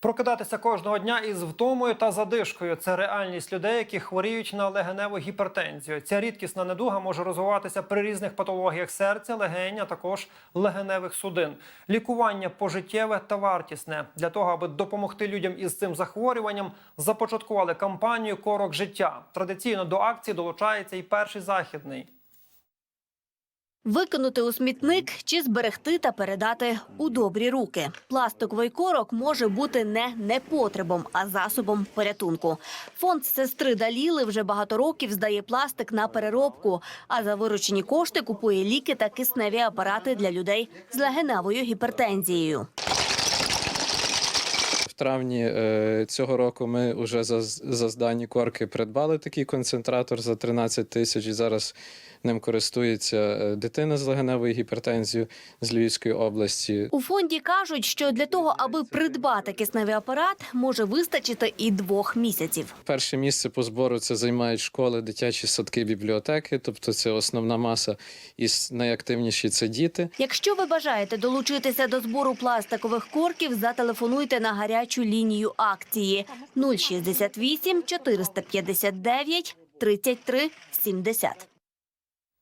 Прокидатися кожного дня із втомою та задишкою це реальність людей, які хворіють на легеневу гіпертензію. Ця рідкісна недуга може розвиватися при різних патологіях серця, легень, а також легеневих судин. Лікування пожиттєве та вартісне для того, аби допомогти людям із цим захворюванням, започаткували кампанію Корок життя. Традиційно до акції долучається і перший західний. Викинути у смітник чи зберегти та передати у добрі руки. Пластиковий корок може бути не непотребом, а засобом порятунку. Фонд сестри Даліли вже багато років здає пластик на переробку, а за виручені кошти купує ліки та кисневі апарати для людей з легеневою гіпертензією. В травні е, цього року ми вже за, за здані корки придбали такий концентратор за 13 тисяч. І зараз ним користується е, дитина з легеневою гіпертензією з Львівської області. У фонді кажуть, що для того, аби придбати кисневий апарат, може вистачити і двох місяців. Перше місце по збору це займають школи, дитячі садки, бібліотеки, тобто це основна маса, і найактивніші це діти. Якщо ви бажаєте долучитися до збору пластикових корків, зателефонуйте на гарячу лінію акції 068 459 33 70.